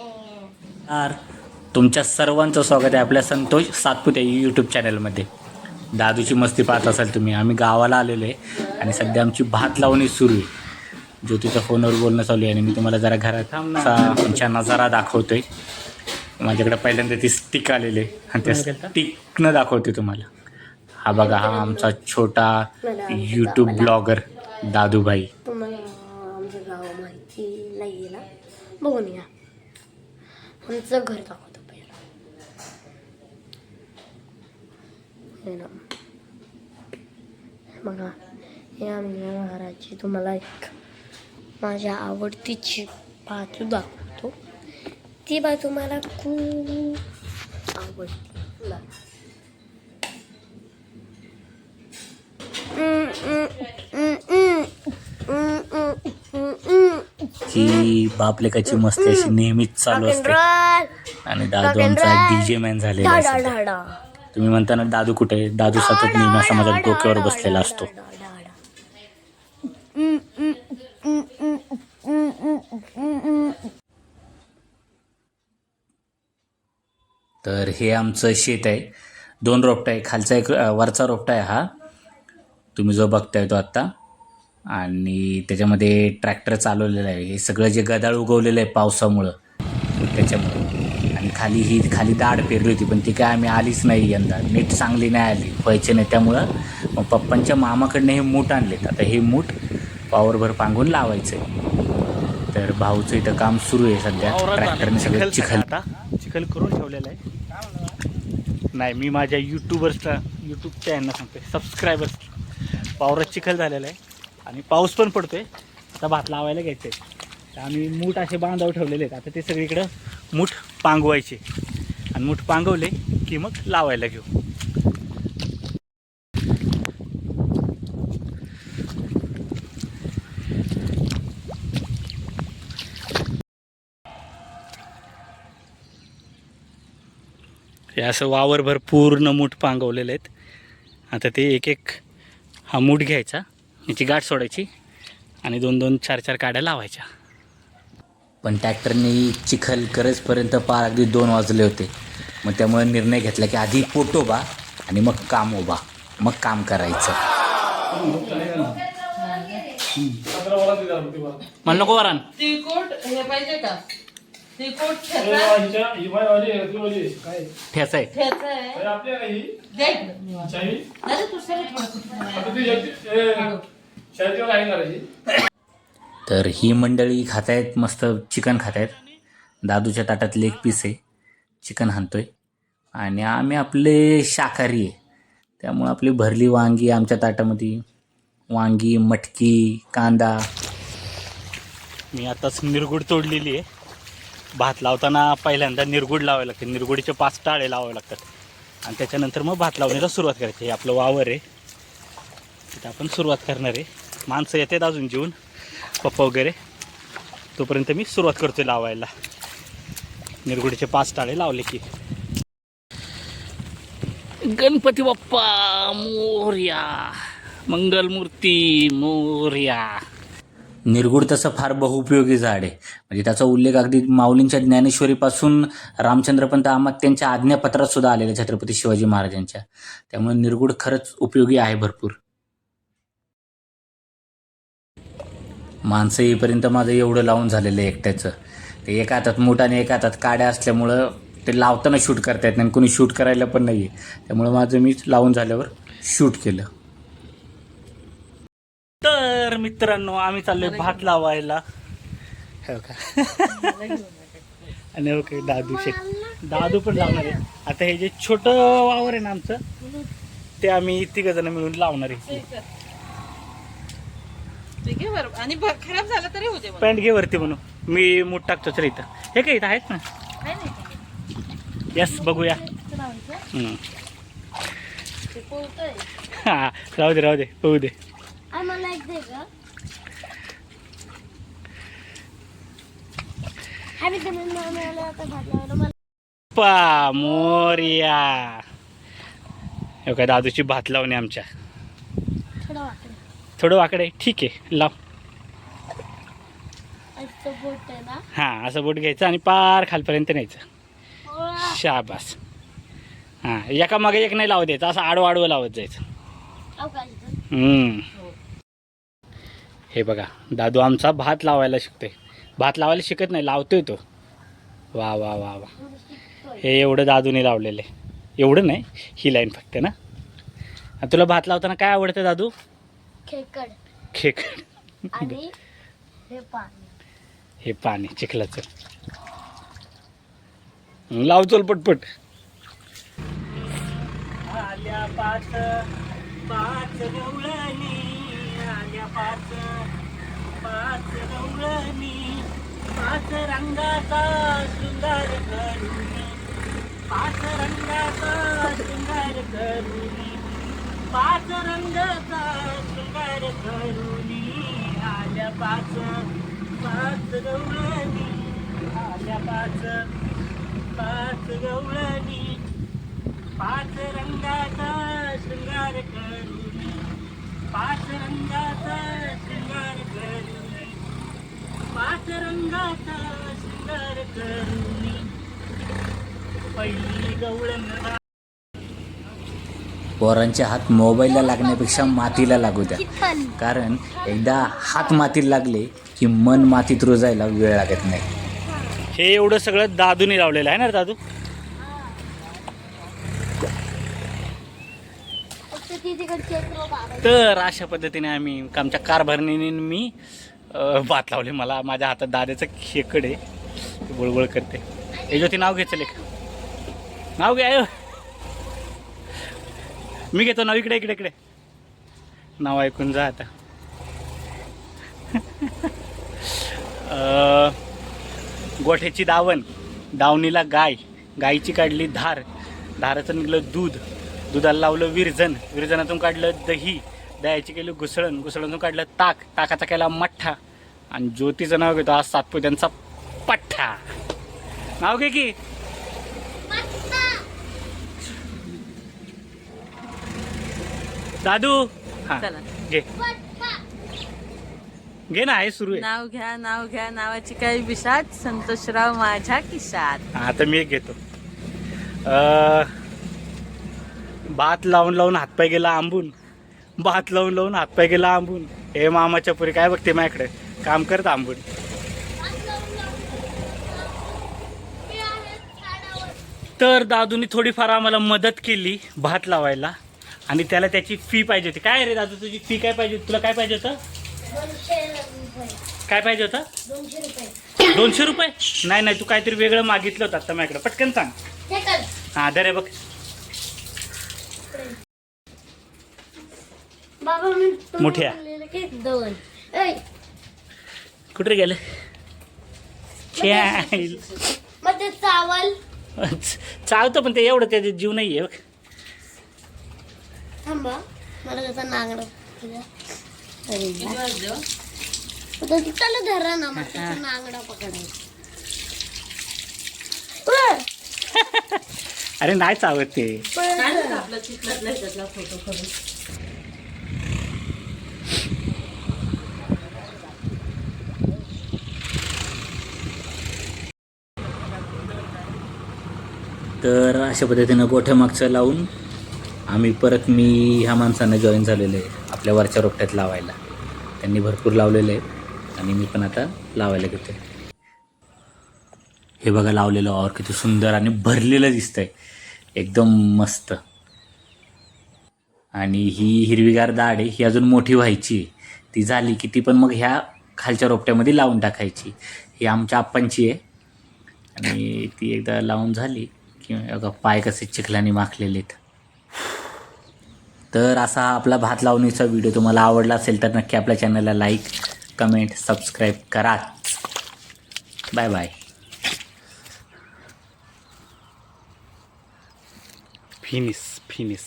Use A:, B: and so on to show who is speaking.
A: नमस्कार. तुमच्या सर्वांचं स्वागत आहे आपल्या संतोष सातपुते यूट्यूब चॅनलमध्ये दादूची मस्ती पाहत असाल तुम्ही. आम्ही गावाला आलेलो आहे आणि सध्या आमची भात लावणी सुरू आहे. ज्योतीच्या फोनवर बोलणं चालू आहे आणि मी तुम्हाला जरा घराचा आमच्या नजारा दाखवतोय. माझ्याकडे पहिल्यांदा ती स्टिक आलेली आहे आणि त्या स्टिकनं दाखवते तुम्हाला. हा बघा हा आमचा छोटा यूट्यूब ब्लॉगर दादूभाई
B: तुम्हाला आमचं गाव माहिती नाही बघून या आमचं घर दाखवतो पहिला. हे बघा हे आमच्या महाराजची तुम्हाला एक माझ्या आवडतीची बाजू दाखवतो. ती बाजू मला खूप आवडते. Mm.
A: ही बापलेकाची मस्ती अशी नेहमीच चालू असते. आणि दादू आमचा. डीजे मॅन झालेला
B: डा.
A: तुम्ही म्हणता ना दादू कुठे? दादू सतत नेहमी माझ्या डोक्यावर बसलेला असतो. तर हे आमचं शेत आहे दोन रोपटा आहे खालचा एक वरचा रोपटा आहे हा तुम्ही जो बघताय तो आत्ता आणि त्याच्यामध्ये ट्रॅक्टर चालवलेलं आहे. हे सगळं जे गदाळ उगवलेलं आहे पावसामुळं त्याच्यामुळं. आणि खाली ही खाली दाढ पेरली होती पण ती काय आम्ही आलीच नाही यंदा. नीट चांगली नाही आली व्हायचे नाही. त्यामुळं मग पप्पांच्या मामाकडनं हे मूठ आणलेत. आता हे मूठ पावरभर पांगून लावायचं आहे तर भाऊचं इथं काम सुरू आहे सध्या. ट्रॅक्टरने सगळं चिखल
C: आता. चिखल करून ठेवलेलं आहे. नाही मी माझ्या यूट्यूबर्सला यूट्यूबच्या यांना सांगतोय. सबस्क्रायबर्स पावरात चिखल झालेला आहे. आणि पाऊस पण पडतोय. आता भात लावायला घ्यायचं आहे तर आम्ही मूठ असे बांधाव ठेवलेले आहेत. आता ते सगळीकडं मूठ पांगवायचे. आणि मूठ पांगवले की मग लावायला घेऊ. हे असं वावरभर पूर्ण मूठ पांगवलेले आहेत. आता ते एक एक हा मूठ घ्यायचा. याची गाठ सोडायची आणि दोन दोन चार चार काड्या लावायच्या.
A: पण ट्रॅक्टरने चिखल करेचपर्यंत पार अगदी दोन वाजले होते. मग त्यामुळे निर्णय घेतला की आधी पोटोबा आणि मग काम उभा मग काम करायचं.
C: मला नको वरान.
D: तिखट हे पाहिजे का? ठेचा.
C: ठेचा आहे.
D: ठेचा आहे. दे इकडं. दादा, तू सगळं थोडंसं
A: तर ही मंडळी खातायत मस्त चिकन खातायत. दादूच्या ताटात लेग पीस आहे. चिकन हाणतोय. आणि आम्ही आपले शाकाहारी आहे. त्यामुळं आपली भरली वांगी आमच्या ताटामध्ये. वांगी मटकी कांदा.
C: मी आताच निरगुड तोडलेली आहे. भात लावताना पहिल्यांदा निरगुड लावावे लागते. निरगुडीचे पाच टाळे लावावे लागतात. आणि त्याच्यानंतर मग भात लावण्याला सुरुवात करायची. हे आपलं वावर आहे. तिथं आपण सुरुवात करणार आहे. माणसं येतात अजून जेवून. पप्पा वगैरे. तोपर्यंत मी सुरुवात करतोय लावायला. निरगुडीचे पाच टाळे लावले की. गणपती बाप्पा मोर्या. मंगलमूर्ती मोर्या.
A: निर्गुड तसं फार बहुपयोगी झाड आहे. म्हणजे त्याचा उल्लेख अगदी माऊलींच्या ज्ञानेश्वरीपासून रामचंद्रपंत आमात त्यांच्या आज्ञापत्रात सुद्धा आलेल्या छत्रपती शिवाजी महाराजांच्या. त्यामुळे निर्गुड खरंच उपयोगी आहे भरपूर. माणसं येईपर्यंत माझं एवढं लावून झालेलं आहे एकट्याचं. ते एका हातात मोठाने आणि एका हातात काड्या असल्यामुळं ते लावताना शूट करता येत नाही आणि कोणी शूट करायला पण नाही आहे त्यामुळं माझं मीच लावून झाल्यावर शूट केलं.
C: तर मित्रांनो आम्ही चाललोय भात लावायला. हो का आणि ओके दादू शेट दादू पण लावणार आहे. आता हे जे छोटं वावर आहे ना आमचं ते आम्ही तिघ जण मिळून लावणार आहे.
D: आणि खराब झालं तरी होते
C: पॅन्ट घे वरती म्हणून. मी मूठ टाकतो तर इथं. हे काय इथं आहेत ना? यस बघूया. हा राहू दे राहू दे होऊ दे.
B: आ, मला एक दे गं. आम्ही आता मला
C: पा मोर्या. हे काय दादूची भात लावणे आमच्या.
B: थोडं वाटलं
C: थोडं वाकडे ठीक आहे लाव.
B: बोट आहे ना?
C: हां असं बोट घ्यायचं आणि पार खालपर्यंत न्यायचं. शाबास. हां एका मागे एक नाही लावत द्यायचं असं आडवं आडवं लावत जायचं. हम्म. हे बघा दादू आमचा भात लावायला शिकतोय. भात लावायला शिकत नाही लावतोय तो. वा वा वा वा. हे एवढं दादूने लावलेलं आहे. एवढं नाही ही लाईन फक्त ना. आणि तुला भात लावताना काय आवडतं दादू?
B: खेकड.
C: खेक
B: आणि हे पाणी.
C: हे पाणी चिखलाचं. लाव चल पटपट. आल्या पाच पाच पाच पाच गवळणी पाच रंगाचा शृंगार करून पाच रंगाचा शृंगार करून पाच रंगाचा शृंगार करून आल्या पाच पाच गवळणी आल्या पाच पाच गवळणी पाच रंगाचा शृंगार करून पाच रंगाचा पाच रंगाचा पहिली गवळण
A: पोरांचे हात मोबाईलला लागण्यापेक्षा मातीला लागू द्या. कारण एकदा हात मातीला लागले की मन मातीत रुजायला वेळ लागत नाही.
C: हे एवढं सगळं दादूने लावलेलं आहे ना दादू
B: फक्त ती तिकडची एक row काढायची.
C: तर अशा पद्धतीने आम्ही आमच्या कारभारणीने मी भात लावले. मला माझ्या हातात दाद्याचं खेकड आहे. बुळबुळ करते. हे ज्योती नाव घे लेख एक. नाव घे मी घेतो नाव. इकडे इकडे इकडे. नाव ऐकून जा आता. गोठ्याची दावण. दावणीला गाय. गायीची काढली धार. धाराचं निघलं दूध. दुधाला लावलं विरजन. विरजनातून काढलं दही दह्याची केली घुसळण. घुसळणीतून काढलं ताक. ताकाचा केला मठ्ठा. आणि ज्योतीचं नाव घेतो आज सातपुत्यांचा पठ्ठा. नाव घे की. दादू. हा. घे. घे ना आहे सुरू आहे.
D: नाव घ्या नाव घ्या. नावाची काही विषाद संतोषराव माझ्या किशात
C: आता मी एक घेतो. अं, भात लावून लावून हातपाय गेला आंबून. भात लावून लावून हातपाय गेला आंबून. हे मामाच्या पुरी काय बघते माझ्याकडे? काम करत आंबून. तर दादूनी थोडीफार आम्हाला मदत केली भात लावायला. आणि त्याला त्याची फी पाहिजे होती. काय रे दादू तुझी फी काय पाहिजे? तुला काय पाहिजे होतं? काय पाहिजे होतं?
B: दोनशे रुपये.
C: नाही नाही तू काहीतरी वेगळं मागितलं होतं आता माझ्याकडे. पटकन सांग. हा दर बघ.
B: बाबा मी तुम्ही
C: मोठ्या.
B: बोललेलं की दोन. ऐ,
C: कुठे गेलं.
B: मग ते चावल.
C: चालतं पण ते एवढं त्याचे जीव नाही आहे बघ.
B: थांबा. मला त्याचा नांगडा अरे यार. आता ती त्याला धरा ना मग त्याचा नांगडा पकडायचा. उय,
C: अरे नाही चावत ते.
B: पळत.
D: आपला चिखलातला ह्याच्यातला फोटो करून.
A: तर अशा पद्धतीनं गोठ्यामागचं लावून आम्ही परत मी ह्या माणसांना जॉईन झालेलो आहे आपल्या वरच्या रोपट्यात लावायला. त्यांनी भरपूर लावलेलं आहे आणि मी पण आता लावायला घेतो हे बघा लावलेलं और किती सुंदर आणि भरलेलं दिसतंय. एकदम मस्त. आणि ही हिरवीगार दाढ आहे ही अजून मोठी व्हायची ती झाली की ती पण मग ह्या खालच्या रोपट्यामध्ये लावून टाकायची. ही आमच्या आप्पांची आहे. आणि ती एकदा लावून झाली. किंवा पाय कसे चिखलाने माखलेले आहेत तर असा हा आपला भात लावणीचा व्हिडिओ तुम्हाला आवडला असेल तर नक्की आपल्या चॅनलला लाईक कमेंट सबस्क्राईब करा. Bye bye
C: finish finish